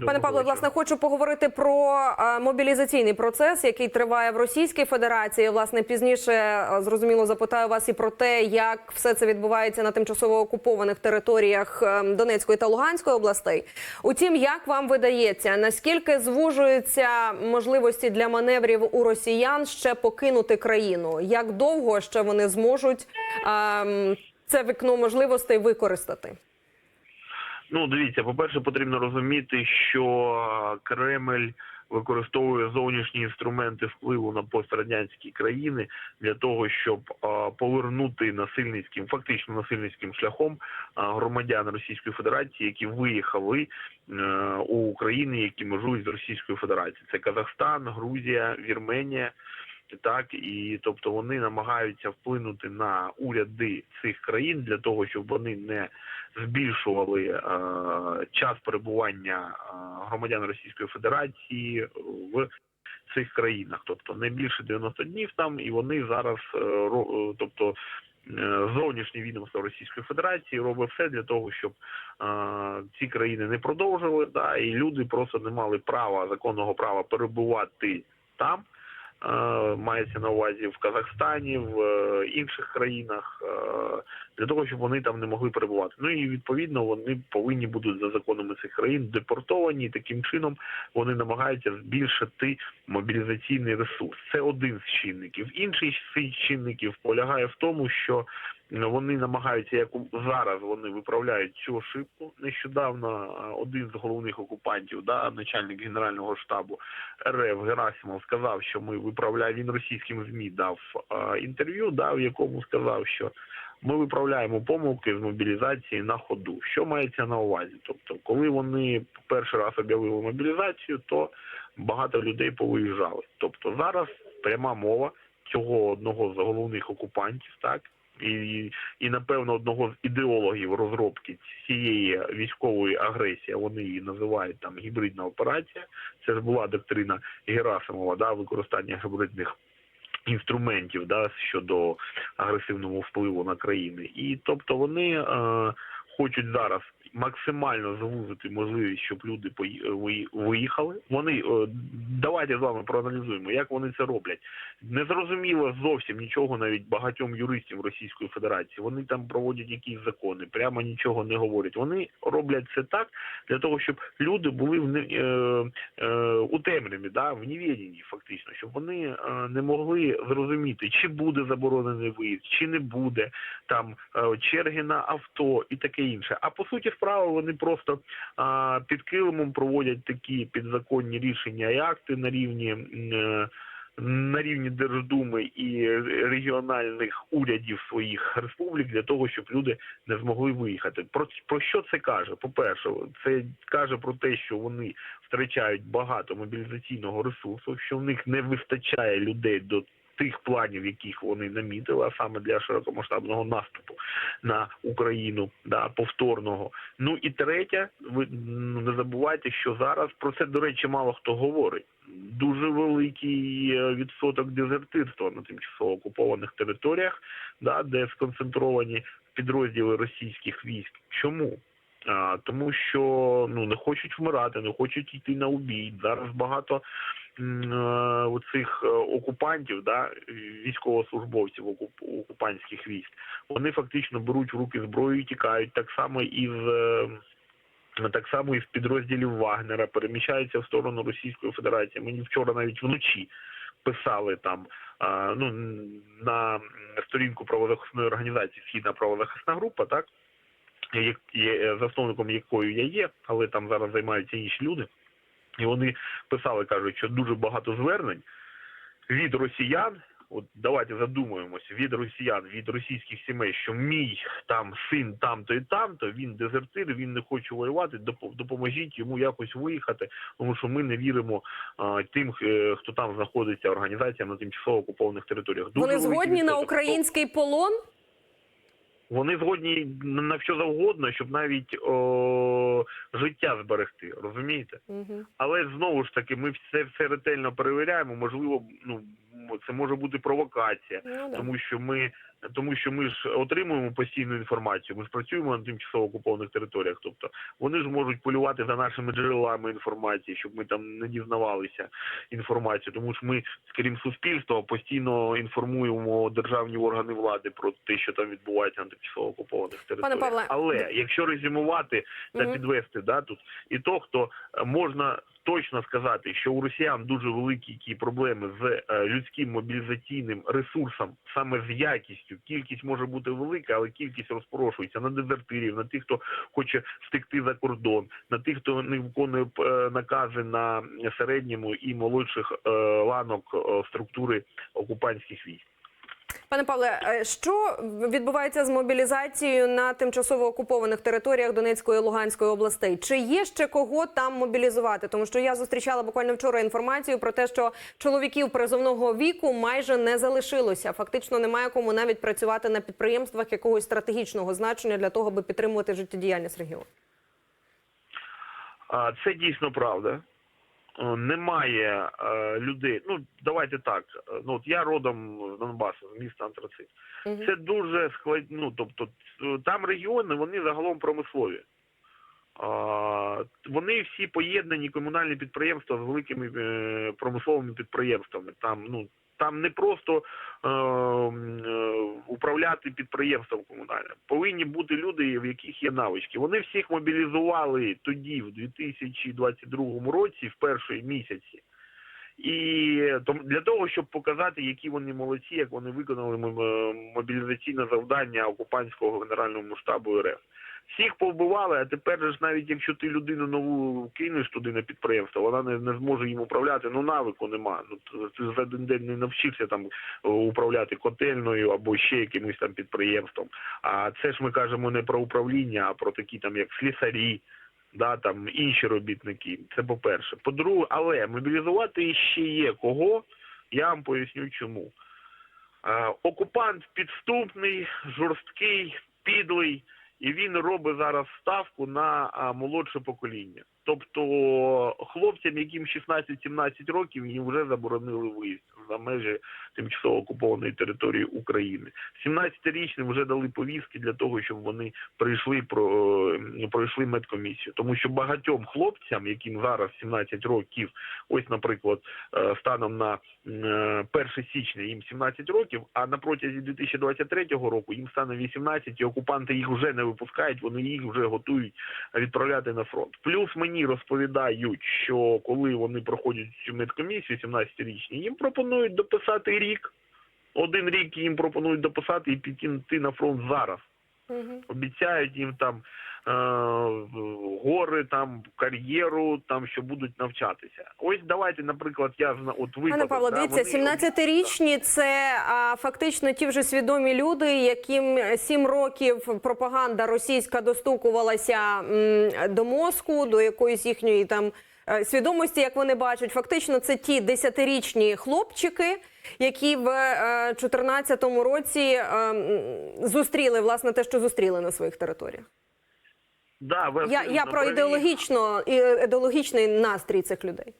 Пане Павле, власне, хочу поговорити про е, мобілізаційний процес, який триває в Російській Федерації. Власне, пізніше е, зрозуміло запитаю вас і про те, як все це відбувається на тимчасово окупованих територіях е, Донецької та Луганської областей. Утім, як вам видається, наскільки звужуються можливості для маневрів у росіян ще покинути країну? Як довго ще вони зможуть е, це вікно можливостей використати? Ну, дивіться, по-перше, потрібно розуміти, що Кремль використовує зовнішні інструменти впливу на пострадянські країни для того, щоб повернути насильницьким, фактично насильницьким шляхом громадян Російської Федерації, які виїхали е, у України, які межують з Російською Федерацією. Це Казахстан, Грузія, Вірменія. Так і тобто вони намагаються вплинути на уряди цих країн для того, щоб вони не збільшували е, час перебування е, громадян Російської Федерації в цих країнах, тобто не більше 90 днів там, і вони зараз е, е, тобто. е, Зовнішнє відомство Російської Федерації робить все для того, щоб е, ці країни не продовжили, да, і люди просто не мали права законного права перебувати там. Е, мається на увазі в Казахстані, в е, інших країнах, е, для того, щоб вони там не могли перебувати. Ну і відповідно вони повинні будуть за законами цих країн депортовані. Таким чином вони намагаються збільшити мобілізаційний ресурс. Це один з чинників. Інший з чинників полягає в тому, що вони намагаються, як зараз вони виправляють цю ошибку. Нещодавно е, один з головних окупантів, да, начальник генерального штабу РФ Герасимов сказав, що ми виправляємо. Він російським змі дав е, інтерв'ю, да, в якому сказав, що ми виправляємо помилки з мобілізації на ходу. Що мається на увазі? Тобто, коли вони перший раз об'явили мобілізацію, то багато людей повиїжджали. Тобто зараз пряма мова цього одного з головних окупантів, так і, і напевно одного з ідеологів розробки цієї військової агресії, вони її називають там гібридна операція. Це ж була доктрина Герасимова, да, використання гібридних інструментів да, щодо агресивного впливу на країни. І тобто вони е, хочуть зараз максимально звузити можливість, щоб люди виїхали. Вони е, давайте з вами проаналізуємо, як вони це роблять. Не зрозуміло зовсім нічого навіть багатьом юристів Російської Федерації. Вони там проводять якісь закони, прямо нічого не говорять. Вони роблять це так для того, щоб люди були в не, е, е, у темряві, да, в невіденні фактично, щоб вони е, не могли зрозуміти, чи буде заборонений виїзд, чи не буде там е, черги на авто і таке інше. А по суті справи вони просто а, під килимом проводять такі підзаконні рішення і акти на рівні. е, на рівні Держдуми і регіональних урядів своїх республік для того, щоб люди не змогли виїхати. Про, про що це каже? По-перше, це каже про те, що вони втрачають багато мобілізаційного ресурсу, що в них не вистачає людей до тих планів, яких вони намітили, а саме для широкомасштабного наступу на Україну, да, повторного. Ну і третє, ви ну, не забувайте, що зараз про це, до речі, мало хто говорить. Дуже великий е, відсоток дезертирства на тимчасово окупованих територіях, да, де сконцентровані підрозділи російських військ. Чому? А, тому що ну не хочуть вмирати, не хочуть йти на убій. Зараз багато м, е, оцих е, окупантів, да, військовослужбовців окуп- окупантських військ, вони фактично беруть в руки зброю і тікають так само із. е, Так само і з підрозділів Вагнера переміщаються в сторону Російської Федерації. Мені вчора навіть вночі писали там ну на сторінку правозахисної організації Східна правозахисна група, так як є засновником якої я є, але там зараз займаються інші люди. І вони писали, кажуть, що дуже багато звернень від росіян. От давайте задумаємося від росіян, від російських сімей, що мій там син там-то і там-то, він дезертир, він не хоче воювати. Допоможіть йому якось виїхати, тому що ми не віримо а, тим, е, хто там знаходиться організаціям на тимчасово окупованих територіях. Дуже Вони згодні на український полон? Вони згодні на що завгодно, щоб навіть о, життя зберегти, розумієте? Угу. Але знову ж таки, ми все все ретельно перевіряємо. Можливо, ну це може бути провокація, Ну, да. тому що ми тому що ми ж отримуємо постійну інформацію. Ми ж працюємо на тимчасово окупованих територіях. Тобто вони ж можуть полювати за нашими джерелами інформації, щоб ми там не дізнавалися інформацію. Тому що ми, скрім суспільства, постійно інформуємо державні органи влади про те, що там відбувається на тимчасово окупованих територіях. Павле, Але якщо резюмувати та Мгм. підвести да тут і то, хто е, можна точно сказати, що у росіян дуже великі проблеми з е, людським мобілізаційним ресурсом, саме з якістю. Кількість може бути велика, але кількість розпорошується на дезертирів, на тих, хто хоче втекти за кордон, на тих, хто не виконує е, накази на середньому і молодших е, ланок структури окупантських військ. Пане Павле, е, що відбувається з мобілізацією на тимчасово окупованих територіях Донецької і Луганської областей? Чи є ще кого там мобілізувати? Тому що я зустрічала буквально вчора інформацію про те, що чоловіків призовного віку майже не залишилося. Фактично немає кому навіть працювати на підприємствах якогось стратегічного значення для того, аби підтримувати життєдіяльність регіону. Це дійсно правда. Е, Немає е, людей. Ну давайте так. е, Ну от я родом з Донбасу, з міста Антрацит. Це дуже складно. Ну, тобто там регіони вони загалом промислові. А, Вони всі поєднані комунальні підприємства з великими промисловими підприємствами. Там ну там не просто е, е, управляти підприємством комунальним. Повинні бути люди, в яких є навички. Вони всіх мобілізували тоді, в 2022 році, в першій місяці. І для того, щоб показати, які вони молодці, як вони виконали м- мобілізаційне завдання окупантського генерального штабу РФ. Всіх повбивали, а тепер ж навіть якщо ти людину нову кинеш туди на підприємство, вона не, не зможе їм управляти. Ну навику нема. Ну ти за один день не навчишся там е, управляти котельною або ще якимось там підприємством. А це ж ми кажемо не про управління, а про такі там як слісарі, да там інші робітники. Це по-перше. По-друге, але мобілізувати ще є кого. Я вам поясню чому. Е, окупант підступний, жорсткий, підлий, і він робить зараз ставку на молодше покоління. Тобто хлопцям, яким 16-17 років, їм вже заборонили виїзд за межі тимчасово окупованої території України. 17-річним вже дали повістки для того, щоб вони прийшли про е, пройшли медкомісію. Тому що багатьом хлопцям, яким зараз 17 років, ось, наприклад, е, станом на е, 1 січня їм 17 років, а на протязі 2023 року їм стане 18, і окупанти їх вже не випускають, вони їх вже готують відправляти на фронт. Плюс мені розповідають, що коли вони проходять цю медкомісію, 17-річні, їм пропонують дописати рік. Один рік їм пропонують дописати і піти на фронт зараз. Угу. Обіцяють їм там гори, там кар'єру, там що будуть навчатися. Ось давайте, наприклад, я от випадок. Пане Павло, дивіться, вони 17-річні – це а, фактично ті вже свідомі люди, яким 7 років пропаганда російська достукувалася м, до мозку, до якоїсь їхньої там е, свідомості, як вони бачать. Фактично, це ті 10-річні хлопчики, які в 2014 році е, зустріли власне те, що зустріли на своїх територіях. Да, ви Я, я про ідеологічно ідеологічний настрій цих людей.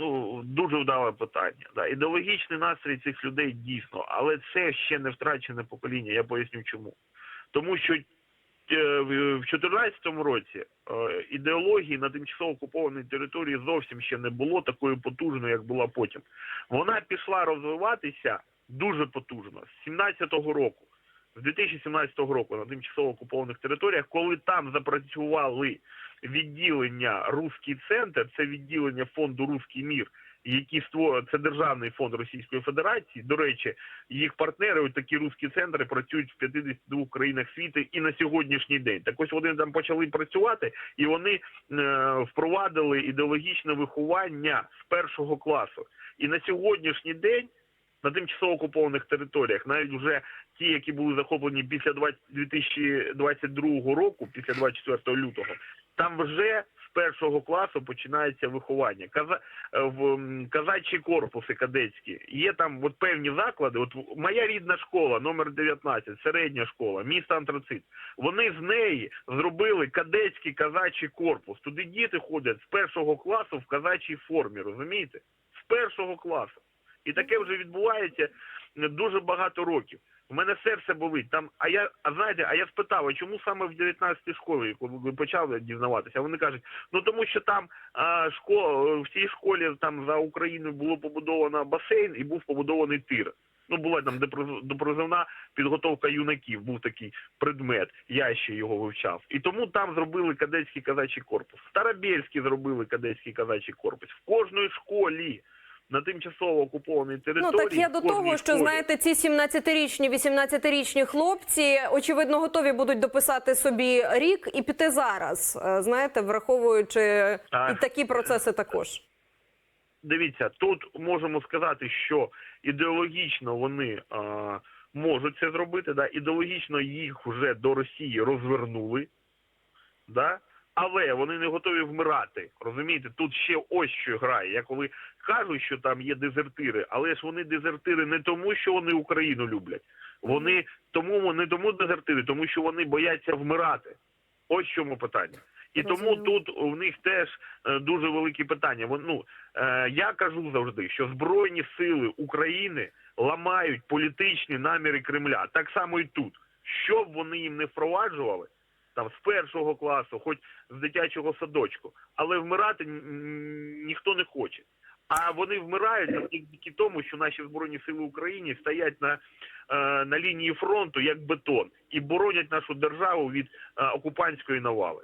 Ну, дуже вдале питання. Да. Ідеологічний настрій цих людей дійсно, але це ще не втрачене покоління. Я поясню чому. Тому що е, в 2014 році е, ідеології на тимчасово окупованій території зовсім ще не було такої потужної, як була потім. Вона пішла розвиватися дуже потужно з 17-го року. З 2017 року на тимчасово окупованих територіях, коли там запрацювали відділення Руський центр, це відділення фонду Руський мір, які створює це державний фонд Російської Федерації. До речі, їх партнери, ось такі русські центри, працюють в 52 країнах світу і на сьогоднішній день. Так ось вони там почали працювати, і вони е, впровадили ідеологічне виховання з першого класу. І на сьогоднішній день на тимчасово окупованих територіях, навіть вже ті, які були захоплені після 20 2022 року, після 24 лютого, там вже з першого класу починається виховання. Каза е, в казачі корпуси кадетські. Є там от певні заклади. От моя рідна школа, номер 19, середня школа, місто Антрацит. Вони з неї зробили кадетський казачий корпус. Туди діти ходять з першого класу в казачій формі, розумієте? З першого класу. І таке вже відбувається дуже багато років. У мене серце болить. Там, а я, а знаєте, а я спитав, а чому саме в 19-й школі, коли ви почали дізнаватися? Вони кажуть, ну тому що там а, школа, в цій школі там за Україною було побудовано басейн і був побудований тир. Ну, була там допризовна підготовка юнаків, був такий предмет, я ще його вивчав. І тому там зробили кадетський казачий корпус. В зробили кадетський казачий корпус. В кожної школі на тимчасово окупованій Ну так я до того, що школі. знаєте, ці 17-річні, 18-річні хлопці очевидно готові будуть дописати собі рік і піти зараз. е, Знаєте, враховуючи А. і такі процеси також. дивіться, тут можемо сказати, що ідеологічно вони а, можуть це зробити. Да? Ідеологічно їх вже до Росії розвернули, да? Але вони не готові вмирати. Розумієте, тут ще ось що грає. Я коли кажу, що там є дезертири, але ж вони дезертири не тому, що вони Україну люблять. Вони тому не тому дезертири, тому що вони бояться вмирати. Ось чому питання. І тому тут у них теж е, дуже великі питання. Ну, е, я кажу завжди, що Збройні сили України ламають політичні наміри Кремля. Так само і тут. Що б вони їм не впроваджували, там з першого класу, хоч з дитячого садочку, але вмирати ніхто не хоче. А вони вмирають завдяки тому, що наші збройні сили України стоять на, е, на лінії фронту як бетон і боронять нашу державу від е, окупантської навали.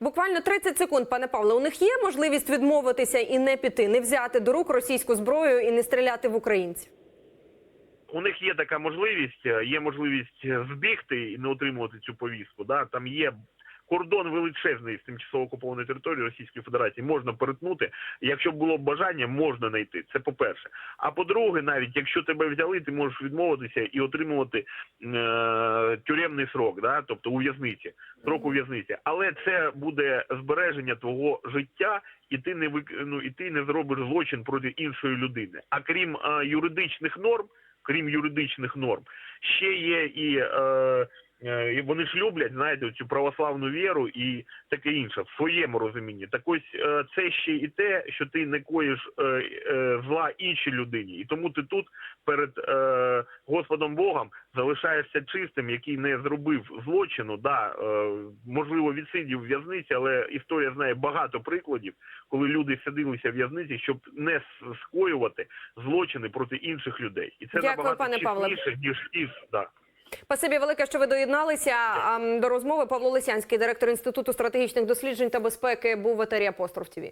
Буквально 30 секунд, пане Павле. У них є можливість відмовитися і не піти, не взяти до рук російську зброю і не стріляти в українців. У них є така можливість, е, є можливість е, збігти і не отримувати цю повістку. Да? Там є кордон величезний з тимчасово окупованої території Російської Федерації. Можна перетнути. Якщо б було бажання, можна знайти. Це по-перше. А по-друге, навіть якщо тебе взяли, ти можеш відмовитися і отримувати е- тюремний срок, да? тобто у в'язниці, срок у в'язниці. Але це буде збереження твого життя, і ти не вик... ну, і ти не зробиш злочин проти іншої людини. А крім е, юридичних норм крім юридичних норм, ще є і, е, і вони ж люблять, знаєте, цю православну віру і таке інше в своєму розумінні. Так ось е, це ще і те, що ти не коїш е, е, зла іншій людині, і тому ти тут перед е, Господом Богом залишаєшся чистим, який не зробив злочину. Да, е, можливо, відсидів в в'язниці, але історія знає багато прикладів, коли люди садилися в в'язниці, щоб не скоювати злочини проти інших людей. І це Дякую, набагато пане чесніше, ніж із да. Спасибі велике, що ви доєдналися до розмови. Павло Лисянський, директор інституту стратегічних досліджень та безпеки, був в етері Апостроф ТВ.